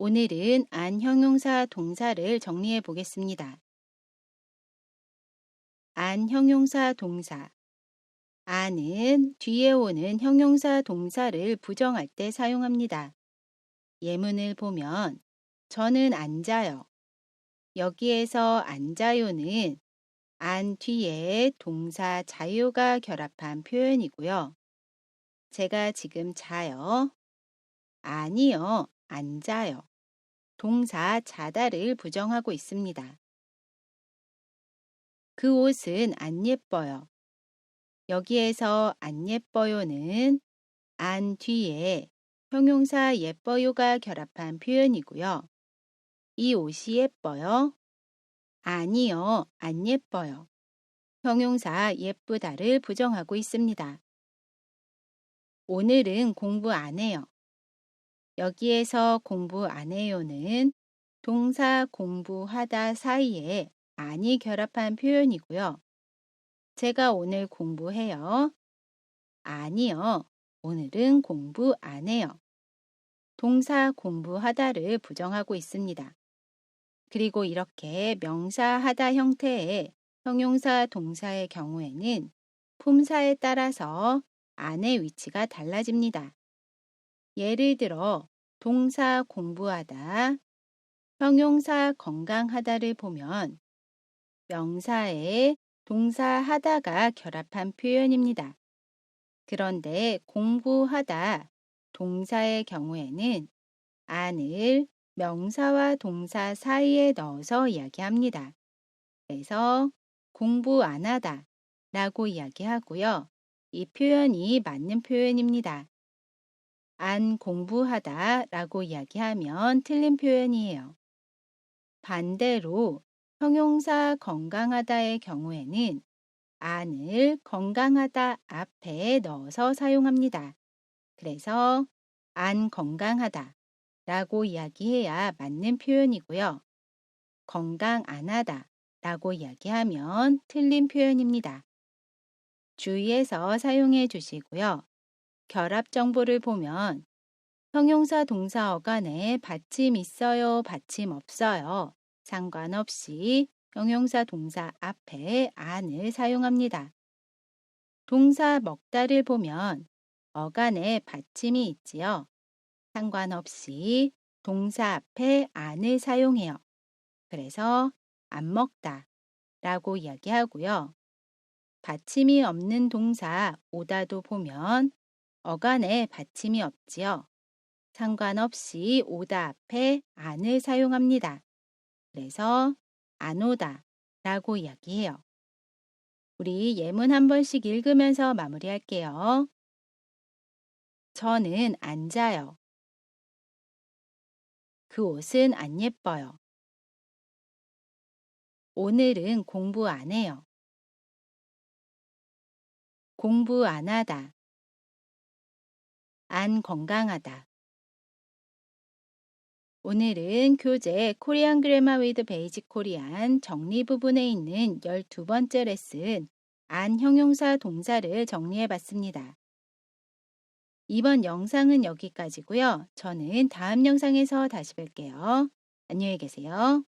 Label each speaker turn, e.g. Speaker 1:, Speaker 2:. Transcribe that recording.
Speaker 1: 오늘은 안 형용사 동사를 정리해 보겠습니다. 안 형용사 동사. 안은 뒤에 오는 형용사 동사를 부정할 때 사용합니다. 예문을 보면 저는 앉아요. 여기에서 앉아요는 안 뒤에 동사 자유가 결합한 표현이고요. 제가 지금 자요. 아니요, 앉아요. 동사 자다를 부정하고 있습니다. 그 옷은 안 예뻐요. 여기에서 안 예뻐요는 안 뒤에 형용사 예뻐요가 결합한 표현이고요. 이 옷이 예뻐요? 아니요, 안 예뻐요. 형용사 예쁘다를 부정하고 있습니다. 오늘은 공부 안 해요. 여기에서 공부 안 해요는 동사 공부하다 사이에 안이 결합한 표현이고요. 제가 오늘 공부해요. 아니요. 오늘은 공부 안 해요. 동사 공부하다를 부정하고 있습니다. 그리고 이렇게 명사 하다 형태의 형용사 동사의 경우에는 품사에 따라서 안의 위치가 달라집니다. 예를 들어 동사 공부하다, 형용사 건강하다를 보면 명사에 동사 하다가 결합한 표현입니다. 그런데 공부하다 동사의 경우에는 안을 명사와 동사 사이에 넣어서 이야기합니다. 그래서 공부 안 하다 라고 이야기하고요. 이 표현이 맞는 표현입니다. 안 공부하다 라고 이야기하면 틀린 표현이에요. 반대로 형용사 건강하다의 경우에는 안을 건강하다 앞에 넣어서 사용합니다. 그래서 안 건강하다 라고 이야기해야 맞는 표현이고요. 건강 안 하다 라고 이야기하면 틀린 표현입니다. 주의해서 사용해 주시고요. 결합 정보를 보면 형용사 동사 어간에 받침 있어요, 받침 없어요. 상관없이 형용사 동사 앞에 안을 사용합니다. 동사 먹다를 보면 어간에 받침이 있지요. 상관없이 동사 앞에 안을 사용해요. 그래서 안 먹다 라고 이야기하고요. 받침이 없는 동사 오다도 보면 어간에 받침이 없지요. 상관없이 오다 앞에 안을 사용합니다. 그래서 안 오다 라고 이야기해요. 우리 예문 한 번씩 읽으면서 마무리할게요. 저는 앉아요. 그 옷은 안 예뻐요. 오늘은 공부 안 해요. 공부 안 하다. 안 건강하다. 오늘은 교재 코리안 그래마 위드 베이직 코리안 정리 부분에 있는 12번째 레슨 안 형용사 동사를 정리해 봤습니다. 이번 영상은 여기까지고요. 저는 다음 영상에서 다시 뵐게요. 안녕히 계세요.